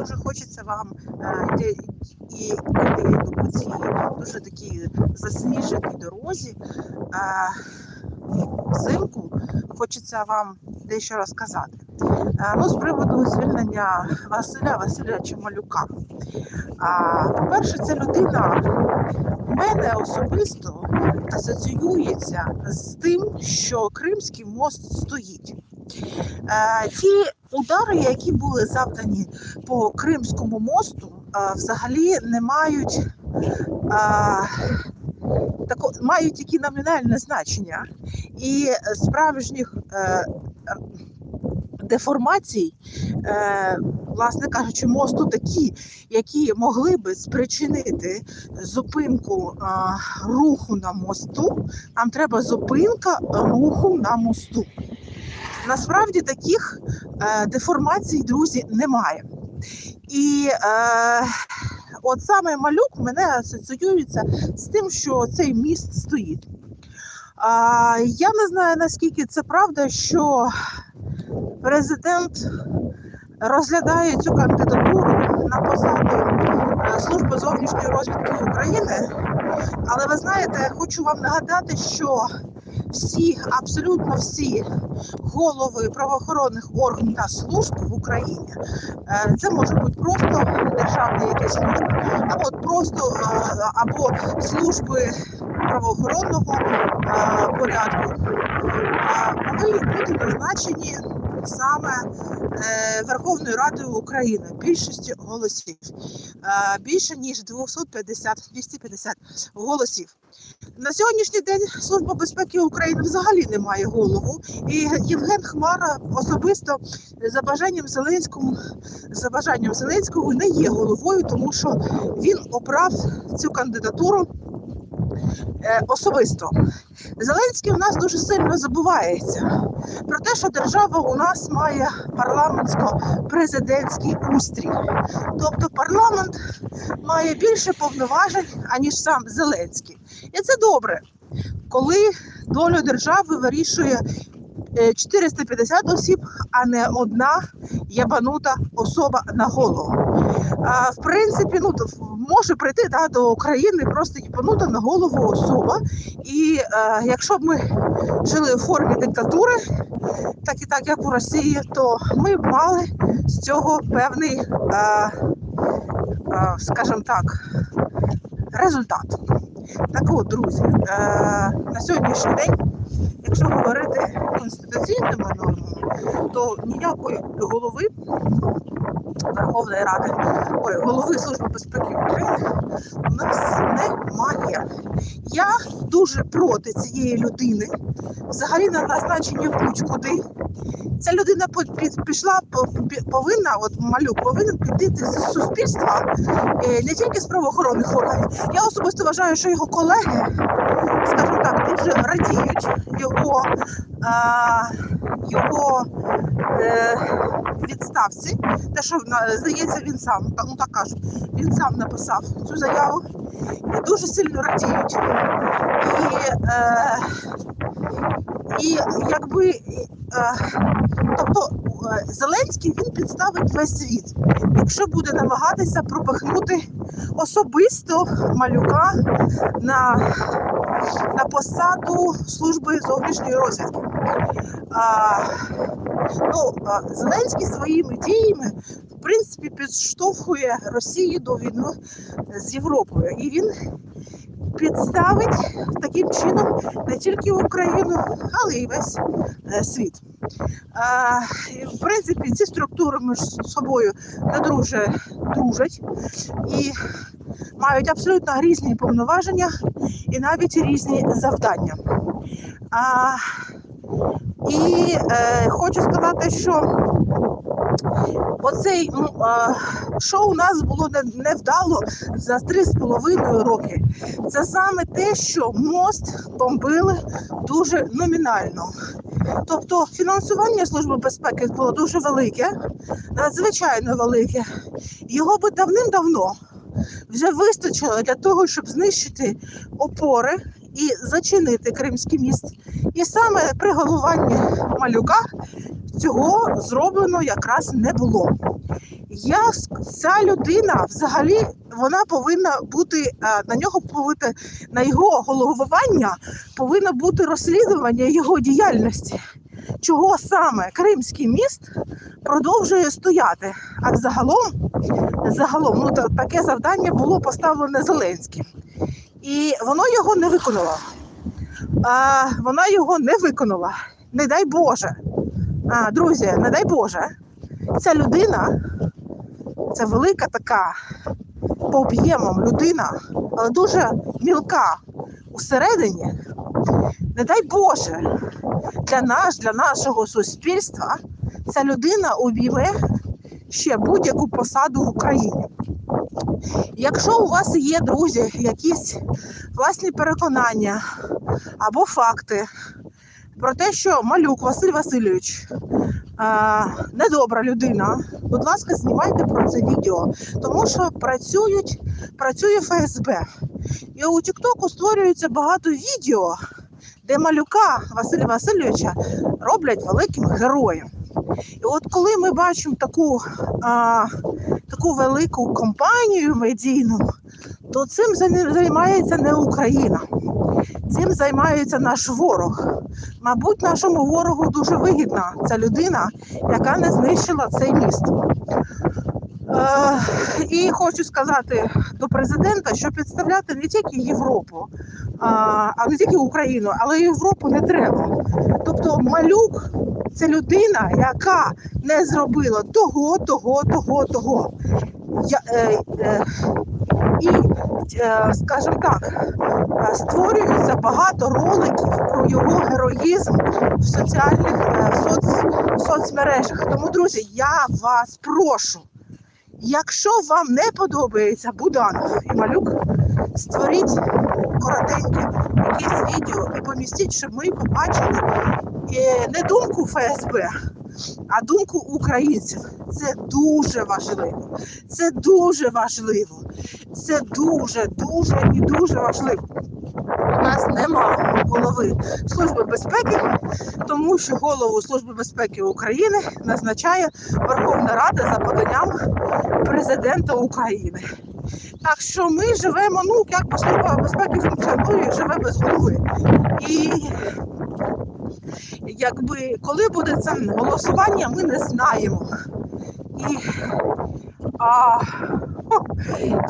дуже хочеться вам е, йти і йти по цій дуже такій засніженій дорозі. Е, Взимку хочеться вам дещо розказати. Е, Ну, з приводу звільнення Василя Васильовича Малюка. По-перше, ця людина у мене особисто асоціюється з тим, що Кримський мост стоїть. Ті удари, які були завдані по Кримському мосту, взагалі не мають. е, тако, мають тільки номінальне значення, і справжніх е, деформацій, е, власне кажучи, мосту такі, які могли би спричинити зупинку е, руху на мосту. Нам треба зупинка руху на мосту. Насправді таких е, деформацій, друзі, немає. І е, от саме малюк мене асоціюється з тим, що цей міст стоїть. А, я не знаю, наскільки це правда, що президент розглядає цю кандидатуру на посаду е, Служби зовнішньої розвідки України. Але ви знаєте, хочу вам нагадати, що всі, абсолютно всі голови правоохоронних органів та служб в Україні, е, це може бути просто державні якісь служби, або просто е, або служби правоохоронного е, порядку, повинні бути назначені саме е, Верховною Радою України більшістю голосів, е, більше ніж 250 250 голосів. На сьогоднішній день Служба безпеки України взагалі не має голову, і Євген Хмара особисто за бажанням Зеленському, за бажанням Зеленського не є головою, тому що він обрав цю кандидатуру особисто. Зеленський у нас дуже сильно забувається про те, що держава у нас має парламентсько-президентський устрій. Тобто парламент має більше повноважень, аніж сам Зеленський. І це добре, коли долю держави вирішує е, 450 осіб, а не одна ябанута особа на голову. А, в принципі, ну може прийти да, до України просто ябанута на голову особа. І е, якщо б ми жили в формі диктатури, так і так як у Росії, то ми б мали з цього певний, е, е, скажімо так, результат. Так от, друзі, е, на сьогоднішній день, якщо говорити конституційними нормами, то ніякої голови Верховної Ради, ой, голови Служби безпеки України у нас немає. Я дуже проти цієї людини, взагалі на назначення будь-куди. Ця людина пішла, по- повинна, от малюк повинен піти з суспільства, е, не тільки з правоохоронних органів. Я особисто вважаю, що його колеги, скажімо так, дуже радіють його, а, його е, відставці. Те, що здається, він сам, ну так кажуть, він сам написав цю заяву і дуже сильно радіють. І, е, і якби, е, тобто е, Зеленський він підставить весь світ, якщо буде намагатися пропихнути особисто малюка на, на посаду служби зовнішньої розвідки. А, ну, Зеленський своїми діями в принципі підштовхує Росію до війни з Європою, і він підставить таким чином не тільки Україну, але й весь е, світ. А, в принципі, ці структури між собою не дуже дружать і мають абсолютно різні повноваження і навіть різні завдання. А, і е, хочу сказати, що оцей е, шоу у нас було невдало за три з половиною роки. Це саме те, що мост бомбили дуже номінально. Тобто фінансування Служби безпеки було дуже велике, надзвичайно велике. Його би давним-давно вже вистачило для того, щоб знищити опори і зачинити Кримський міст. І саме при головуванні малюка цього зроблено якраз не було. Я ця людина взагалі вона повинна бути е, на нього повинна, на його головування повинно бути розслідування його діяльності. Чого саме Кримський міст продовжує стояти? А загалом, загалом ну, таке завдання було поставлене Зеленським. І воно його не виконало. А, вона його не виконала. Не дай Боже. А, друзі, не дай Боже. Ця людина, це велика така по об'ємам людина, але дуже мілка усередині. Не дай Боже, для нас, для нашого суспільства, ця людина обійме ще будь-яку посаду в Україні. Якщо у вас є, друзі, якісь власні переконання або факти про те, що малюк Василь Васильович а, недобра людина, будь ласка, знімайте про це відео, тому що працюють, працює ФСБ. І у Тіктоку створюється багато відео, де малюка Василя Васильовича роблять великим героєм. І от коли ми бачимо таку, а, таку велику компанію медійну, то цим займається не Україна. Цим займається наш ворог. Мабуть, нашому ворогу дуже вигідна ця людина, яка не знищила цей міст. Е, і хочу сказати до президента, що підставляти не тільки Європу, а, а не тільки Україну, але й Європу не треба. Тобто малюк це людина, яка не зробила того, того, того, того. Я, е, е, і, е, скажімо так, створюється багато роликів про його героїзм в соціальних е, в соц, в соцмережах. Тому, друзі, я вас прошу. Якщо вам не подобається Буданов і малюк, створіть коротеньке якесь відео і помістіть, щоб ми побачили не думку ФСБ, а думку українців. Це дуже важливо. Це дуже важливо. Це дуже, дуже і дуже важливо. У нас нема голови Служби безпеки, тому що голову Служби безпеки України назначає Верховна Рада за поданням президента України. Так що ми живемо, ну як служба безпеки функціонує, живе без голови. І якби коли буде це голосування, ми не знаємо. І а,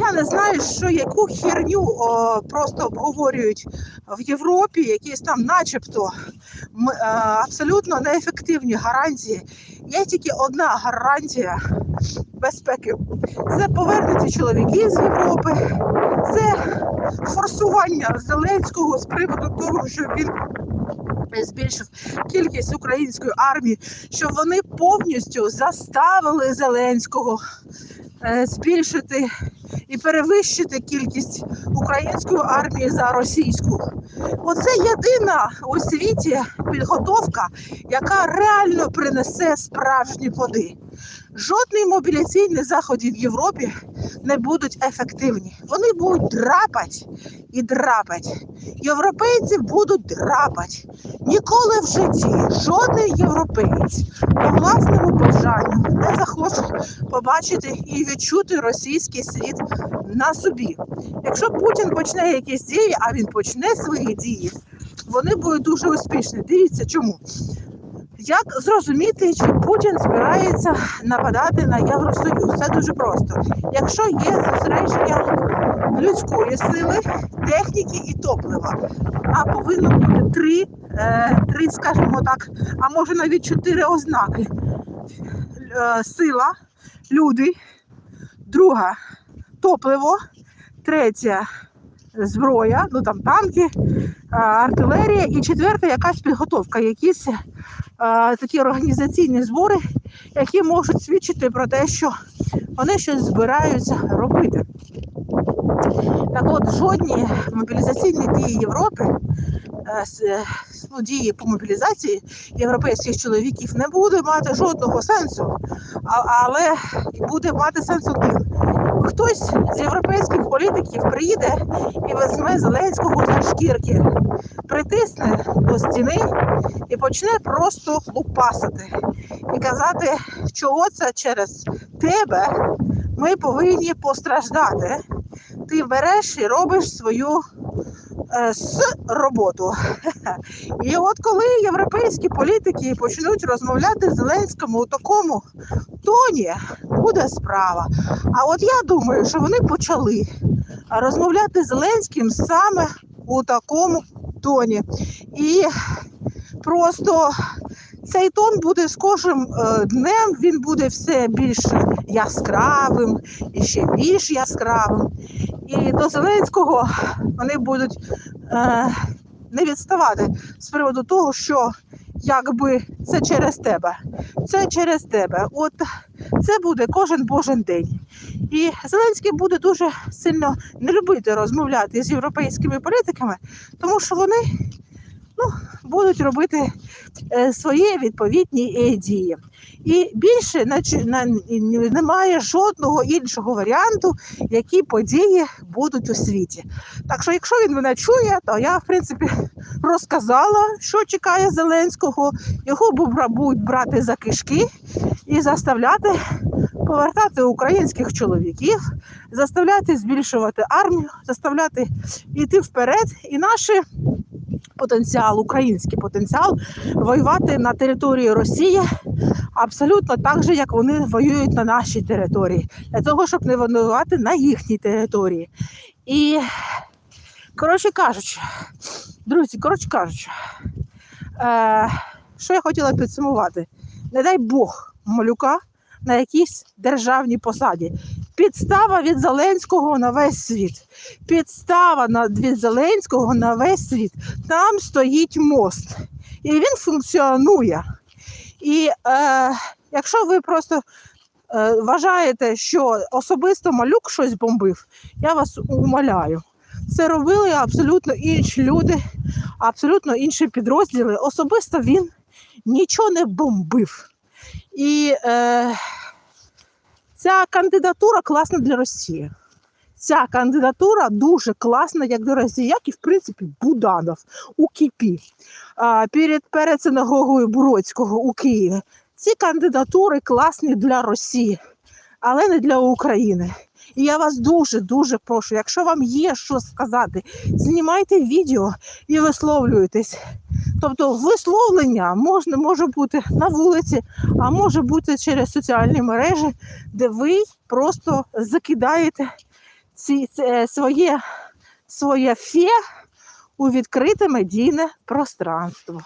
я не знаю, що яку херню о, просто обговорюють в Європі, якісь там, начебто, м- е, абсолютно неефективні гарантії. Є тільки одна гарантія безпеки. Це повернуті чоловіки з Європи, це форсування Зеленського з приводу того, що він збільшив кількість української армії, що вони повністю заставили Зеленського е, збільшити і перевищити кількість української армії за російську. Оце єдина у світі підготовка, яка реально принесе справжні плоди. Жодний мобіляційний заходи в Європі не будуть ефективні. Вони будуть драпать і драпать. Європейці будуть драпать. Ніколи в житті жодний європеєць по власному бажанню не захоче побачити і відчути російський світ на собі. Якщо Путін почне якісь дії, а він почне свої дії, вони будуть дуже успішні. Дивіться, чому. Як зрозуміти, чи Путін збирається нападати на Євросоюз? Це дуже просто. Якщо є зосередження людської сили, техніки і топлива, а повинно бути три, е, три, скажімо так, а може навіть чотири ознаки: Е, сила, люди, друга топливо, третя зброя, ну там танки, артилерія, і четверта якась підготовка, якісь е, такі організаційні збори, які можуть свідчити про те, що вони щось збираються робити. Так от, жодні мобілізаційні дії Європи, е, е, ну, дії по мобілізації європейських чоловіків не буде мати жодного сенсу, але буде мати сенс один. Хтось з європейських політиків приїде і візьме Зеленського за шкірки, притисне до стіни і почне просто лупасити і казати, чого це через тебе ми повинні постраждати. Ти береш і робиш свою е, с роботу. І от коли європейські політики почнуть розмовляти з Зеленському у такому тоні, буде справа. А от я думаю, що вони почали розмовляти з Зеленським саме у такому тоні. І просто цей тон буде з кожним е, днем, він буде все більш яскравим і ще більш яскравим. І до Зеленського вони будуть е, не відставати з приводу того, що якби це через тебе, це через тебе. От це буде кожен божий день. І Зеленський буде дуже сильно не любити розмовляти з європейськими політиками, тому що вони ну, будуть робити е, свої відповідні е, дії. І більше немає жодного іншого варіанту, які події будуть у світі. Так що, якщо він мене чує, то я в принципі розказала, що чекає Зеленського. Його бу- будуть брати за кишки і заставляти повертати українських чоловіків, заставляти збільшувати армію, заставляти йти вперед. І наш потенціал, український потенціал воювати на території Росії абсолютно так же, як вони воюють на нашій території, для того, щоб не воювати на їхній території. І, коротше кажучи, друзі, коротше кажучи, е, що я хотіла підсумувати? Не дай Бог малюка на якійсь державній посаді. Підстава від Зеленського на весь світ. Підстава від Зеленського на весь світ. Там стоїть мост, і він функціонує. І е, якщо ви просто е, вважаєте, що особисто малюк щось бомбив, я вас умоляю. Це робили абсолютно інші люди, абсолютно інші підрозділи. Особисто він нічого не бомбив. І е, ця кандидатура класна для Росії. Ця кандидатура дуже класна як для Росії, як і в принципі Буданов у Кіпі перед, перед синагогою Бродського у Києві. Ці кандидатури класні для Росії, але не для України. І я вас дуже дуже прошу, якщо вам є що сказати, знімайте відео і висловлюйтесь. Тобто висловлення можна, може бути на вулиці, а може бути через соціальні мережі, де ви просто закидаєте ці, це, своє, своє фе у відкрите медійне пространство.